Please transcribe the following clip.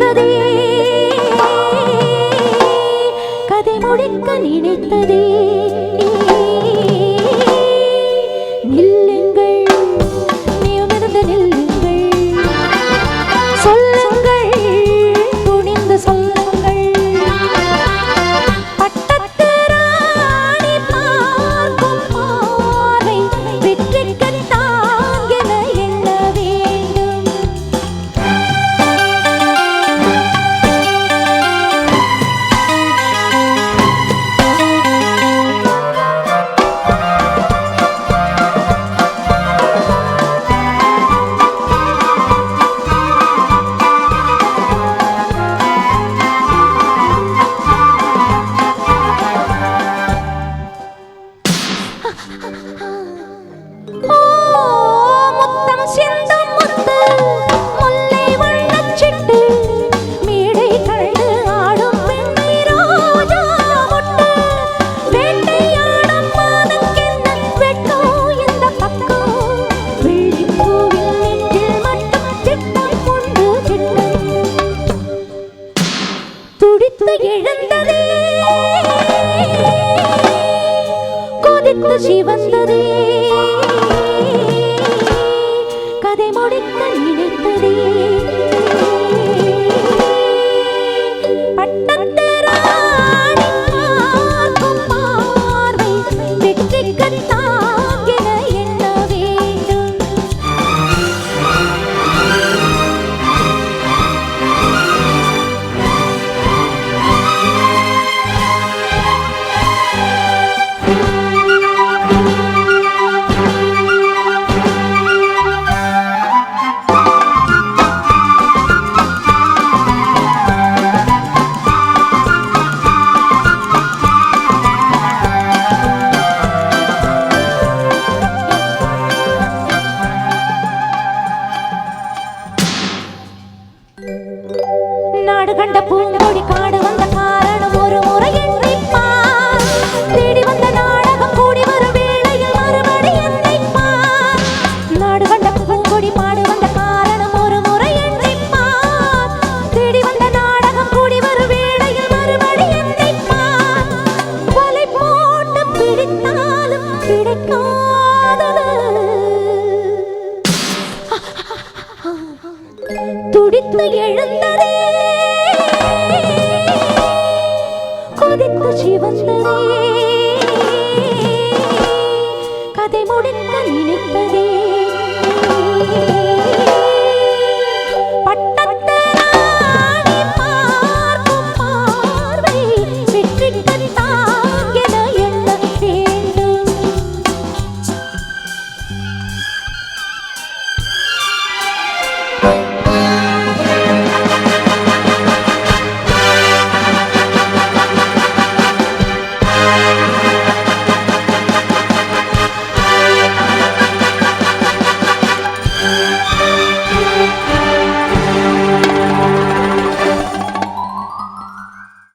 நினைத்ததே கொதித்து சிவந்ததே கதை முடிக்க நினைத்ததே. துடித்து எழுந்ததே. கொதித்து சிவந்ததே கதை முடிக்க நினைத்ததே.